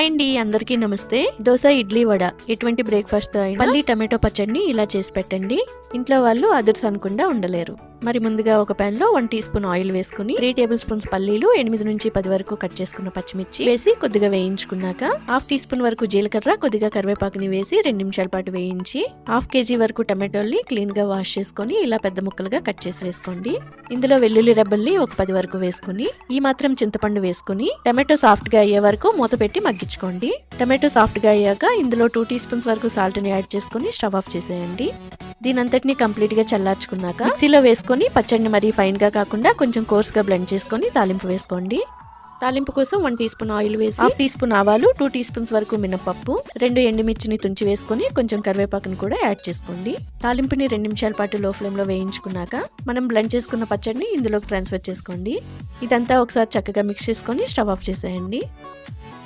And అండి అందరికీ నమస్తే. దోశ ఇడ్లీ వడ ఎటువంటి బ్రేక్ఫాస్ట్తో అయినా పల్లి టమాటో పచ్చడిని ఇలా చేసి పెట్టండి. ఇంట్లో వాళ్ళు అదర్స్ అనకుండా ఉండలేరు. మరి ముందుగా ఒక పాన్లో వన్ టీ స్పూన్ ఆయిల్ వేసుకుని త్రీ టేబుల్ స్పూన్స్ పల్లీలు ఎనిమిది నుంచి పది వరకు కట్ చేసుకున్న పచ్చిమిర్చి వేసి కొద్దిగా వేయించుకున్నాక హాఫ్ టీ స్పూన్ వరకు జీలకర్ర కొద్దిగా కరివేపాకుని వేసి రెండు నిమిషాల పాటు వేయించి హాఫ్ కేజీ వరకు టమాటోల్ని క్లీన్గా వాష్ చేసుకొని ఇలా పెద్ద ముక్కలుగా కట్ చేసి వేసుకోండి. ఇందులో వెల్లుల్లి రెబ్బల్ని ఒక పది వరకు వేసుకుని ఈ మాత్రం చింతపండు వేసుకుని టమాటో సాఫ్ట్గా అయ్యే వరకు మూత పెట్టి మగ్గించుకోండి టమాటో సాఫ్ట్గా అయ్యాక ఇందులో టూ టీ స్పూన్స్ వరకు సాల్ట్ని యాడ్ చేసుకుని స్టవ్ ఆఫ్ చేసేయండి. దీనంతటిని అంతటిని కంప్లీట్గా చల్లార్చుకున్నాక మిక్సీలో వేసుకొని పచ్చడిని మరీ ఫైన్గా కాకుండా కొంచెం కోర్స్గా బ్లెండ్ చేసుకొని తాలింపు వేసుకోండి. తాలింపు కోసం వన్ టీ స్పూన్ ఆయిల్ వేసి హాఫ్ టీ స్పూన్ ఆవాలు టూ టీ స్పూన్స్ వరకు మినపప్పు రెండు ఎండుమిర్చిని తుంచి వేసుకొని కొంచెం కరివేపాకుని కూడా యాడ్ చేసుకోండి. తాలింపుని రెండు నిమిషాల పాటు లో ఫ్లేమ్లో వేయించుకున్నాక మనం బ్లెండ్ చేసుకున్న పచ్చడిని ఇందులోకి ట్రాన్స్ఫర్ చేసుకోండి. ఇదంతా ఒకసారి చక్కగా మిక్స్ చేసుకొని స్టవ్ ఆఫ్ చేసేయండి.